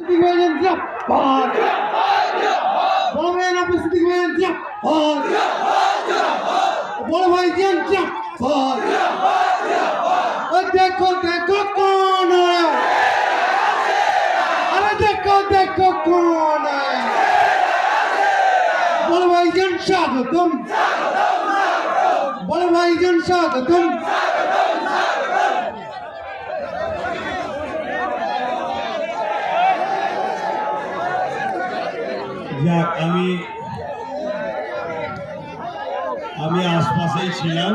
ভাইজান বড় ভাই ভাইজান দেখো দেখো কোন। আরে দেখো দেখো কোন। বড় ভাই জন স্বাগতম। বড় ভাই জন স্বাগতম। যাক, আমি আমি আশপাশেই ছিলাম।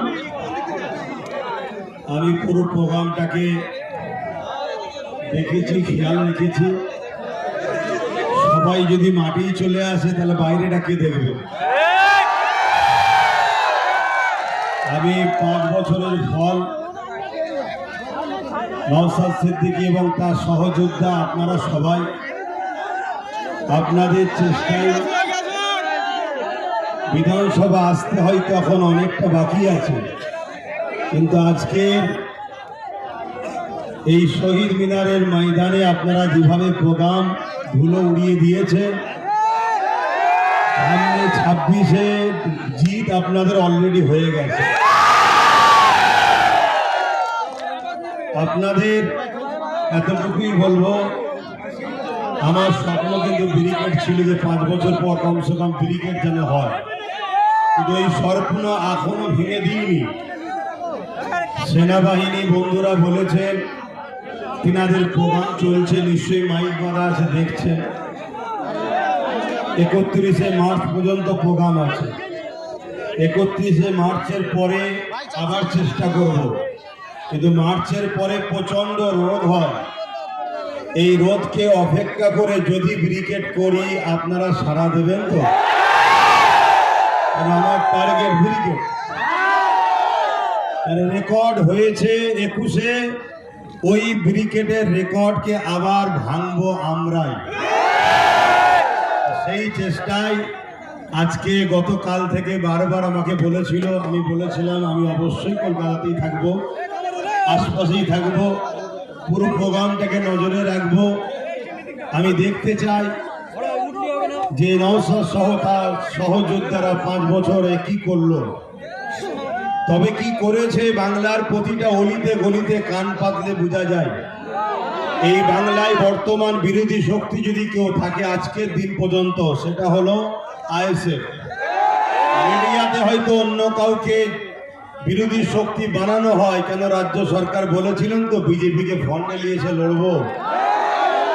আমি পুরো প্রোগ্রামটাকে দেখেছি, খেয়াল রেখেছি। সবাই যদি মাটি চলে আসে, তাহলে বাইরেটা কে দেখবে। আমি পাঁচ বছরের ফল নওসাদ সিদ্দিকী এবং তার সহযোদ্ধা আপনারা সবাই আপনাদের চেষ্টায় বিধানসভা আসতে হয়তো এখন অনেকটা বাকি আছে। কিন্তু আজকে এই শহীদ মিনারের ময়দানে আপনারা যেভাবে প্রোগ্রাম ধুলো উড়িয়ে দিয়েছে, সামনে ছাব্বিশে জিত আপনাদের অলরেডি হয়ে গেছে। আপনাদের এতটুকুই বলব আমার স্বপ্ন কিন্তু ব্রিকেট ছিল যে পাঁচ বছর পর কমসে কম ব্রিকেট যেন হয়। কিন্তু এই স্বপ্ন এখনও ভেঙে দিইনি। সেনাবাহিনী বন্ধুরা বলেছেন, তিনাদের প্রোগ্রাম চলছে, নিশ্চয়ই মাইক বাঁধা আছে, দেখছেন। একত্রিশে মার্চ পর্যন্ত প্রোগ্রাম আছে। একত্রিশে মার্চের পরে আবার চেষ্টা করব। কিন্তু মার্চের পরে প্রচণ্ড রোদ হয়। এই রোদকে অপেক্ষা করে যদি ব্রিকেট করি, আপনারা সাড়া দেবেন তো? আমার টার্গেট ব্রিকেট রেকর্ড হয়েছে একুশে, ওই ব্রিকেটের রেকর্ডকে আবার ভাঙবো আমরাই। সেই চেষ্টায় আজকে গতকাল থেকে বারবার আমাকে বলেছিল, আমি বলেছিলাম, আমি অবশ্যই কলকাতাতেই থাকব, আশপাশেই থাকব। পুরো প্রোগ্রামটাকে নজরে রাখব। আমি দেখতে চাই যে নৌসাদ সহ তার সহযোদ্ধারা পাঁচ বছরে কি করল। তবে কি করেছে বাংলার প্রতিটা অলিতে গলিতে কান পাতলে বোঝা যায়। এই বাংলায় বর্তমান বিরোধী শক্তি যদি কেউ থাকে আজকের দিন পর্যন্ত, সেটা হলো আইএসএফ। মিডিয়াতে হয়তো অন্য কাউকে বিরোধী শক্তি বানানো হয়, কেন রাজ্য সরকার বলেছিলেন তো বিজেপিকে ফন্ডে নিয়েছে লড়বো?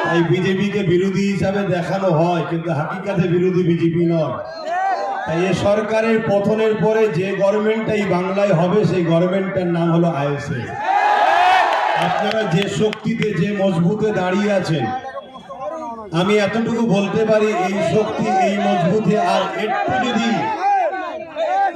তাই বিজেপিকে বিরোধী হিসাবে দেখানো হয়, কিন্তু হাকিকাতে বিরোধী বিজেপি নয়। তাই এ সরকারের পতনের পরে যে গভর্নমেন্টটা এই বাংলায় হবে, সেই গভর্নমেন্টের নাম হলো আইএসএফ আপনারা যে শক্তিতে, যে মজবুতে দাঁড়িয়ে আছেন, আমি এতটুকু বলতে পারি, এই শক্তি, এই মজবুতে আর একটু যদি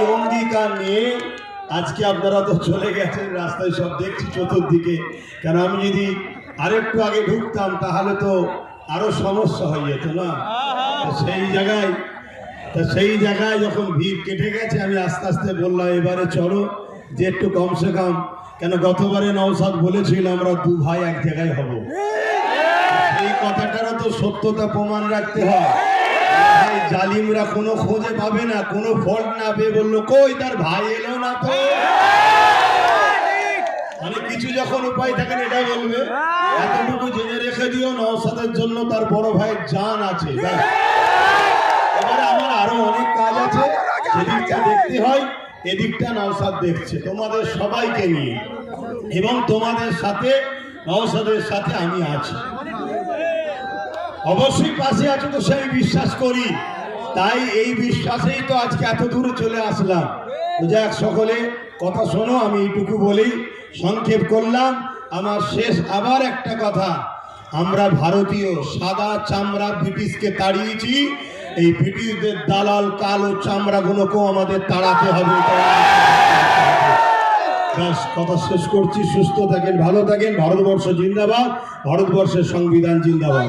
এই অঙ্গীকার নিয়ে আজকে আপনারা তো চলে গেছেন, রাস্তায় সব দেখছি চতুর্দিকে। কেন আমি যদি আরেকটু আগে ঢুকতাম, তাহলে তো আরও সমস্যা হয়ে যেত না? সেই জায়গায়, তা সেই জায়গায় যখন ভিড় কেটে গেছে, আমি আস্তে আস্তে বললাম, এবারে চলো, যে একটু কমসে কম। কেন গতবারে নওসাদ বলেছিল, আমরা দু ভাই এক জায়গায় হব। এই কথাটারও তো সত্যতা প্রমাণ রাখতে হয়। ভাই, জালিমরা কোনো খোঁজে পাবে না, কোনো ফল্ট না পেয়ে বলল, কই তার ভাই এলো না তো? মানে কিছু যখন উপায় থাকেন এটা বলবে। এতটুকু জেনে রেখে দিও নওসাদের জন্য তার বড় ভাইয়ের জান আছে। এবারে আমার আরও অনেক কাজ আছে, সেদিকটা দেখতে হয়, এদিকটা নওসাদ দেখছে, তোমাদের সবাইকে নিয়ে। এবং তোমাদের সাথে নওসাদের সাথে আমি আছি। অবশ্যই পাশে আছো তো সে আমি বিশ্বাস করি। তাই এই বিশ্বাসেই তো আজকে এত দূরে চলে আসলাম। যাক সকলে, কথা শোনো, আমি এইটুকু বলেই সংক্ষেপ করলাম, আমার শেষ আবার একটা কথা। আমরা ভারতীয় সাদা চামড়া ব্রিটিশকে তাড়িয়েছি। এই ব্রিটিশদের দালাল কালো চামড়াগুলোকেও আমাদের তাড়াতে হবে। ব্যাস, কথা শেষ করছি। সুস্থ থাকেন, ভালো থাকেন। ভারতবর্ষ জিন্দাবাদ, ভারতবর্ষের সংবিধান জিন্দাবাদ।